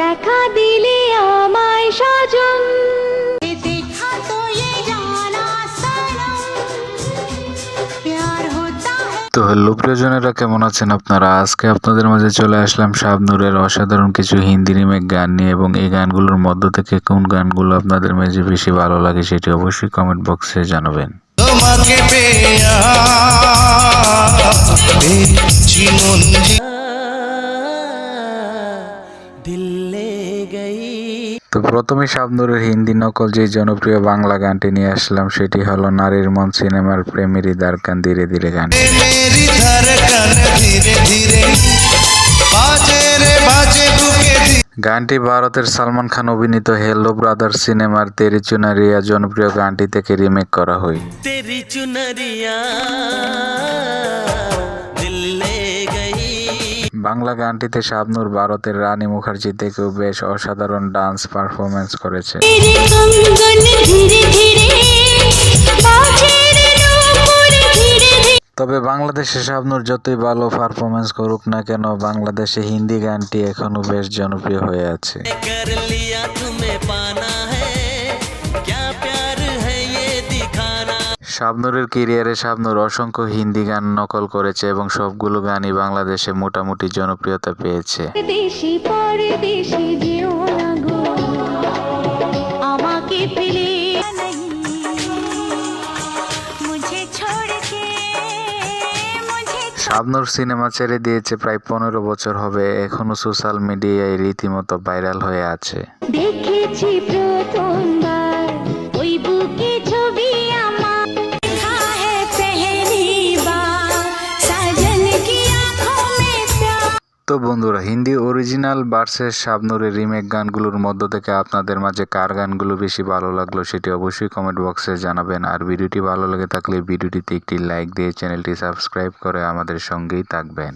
দেখা দিলে আমায় সাজন। তো হ্যালো প্রিয়জনেরা কেমন আছেন আপনারা? আজকে আপনাদের মাঝে চলে আসলাম শাবনুরের অসাধারণ কিছু হিন্দি রিমেক গান নিয়ে এবং এই গানগুলোর মধ্য থেকে কোন গানগুলো আপনাদের মাঝে বেশি ভালো লাগে সেটি অবশ্যই কমেন্ট বক্সে জানাবেন। দিল প্রথমে শাবনুরের হিন্দি নকল যে জনপ্রিয় বাংলা গানটি নিয়ে আসলাম, সেটি হলো নারীর মন সিনেমার প্রেমেরই দারকান ধীরে ধীরে গান। গানটি ভারতের সালমান খান অভিনীত হেলো ব্রাদার সিনেমার তেরি চুনারিয়া জনপ্রিয় গানটি থেকে রিমেক করা হয়। তেরি চুনারিয়া। বাংলা গানটিতে শাবনূর ভারতের রানী মুখার্জি থেকেও বেশ অসাধারণ ডান্স পারফরমেন্স করেছে তবে বাংলাদেশে শাবনুর যতই ভালো পারফরমেন্স করুক না কেন, বাংলাদেশে হিন্দি গানটি এখনও বেশ জনপ্রিয় হয়ে আছে। শাবনূরের কেরিয়ারে শাবনূর অসংখ্য হিন্দি গান নকল করেছে এবং সবগুলো গানই বাংলাদেশে মোটামুটি জনপ্রিয়তা পেয়েছে। শাবনুর সিনেমা ছেড়ে দিয়েছে প্রায় পনেরো বছর হবে এখনও সোশ্যাল মিডিয়ায় রীতিমতো ভাইরাল হয়ে আছে। দেখেছি প্রথম তো বন্ধুরা, হিন্দি অরিজিনাল বার্সের শাবনুরের রিমেক গানগুলোর মধ্য থেকে আপনাদের মাঝে কার গানগুলো বেশি ভালো লাগল সেটি অবশ্যই কমেন্ট বক্সে জানাবেন। আর ভিডিওটি ভালো লেগে থাকলে ভিডিওটিতে একটি লাইক দিয়ে চ্যানেলটি সাবস্ক্রাইব করে আমাদের সঙ্গেই থাকবেন।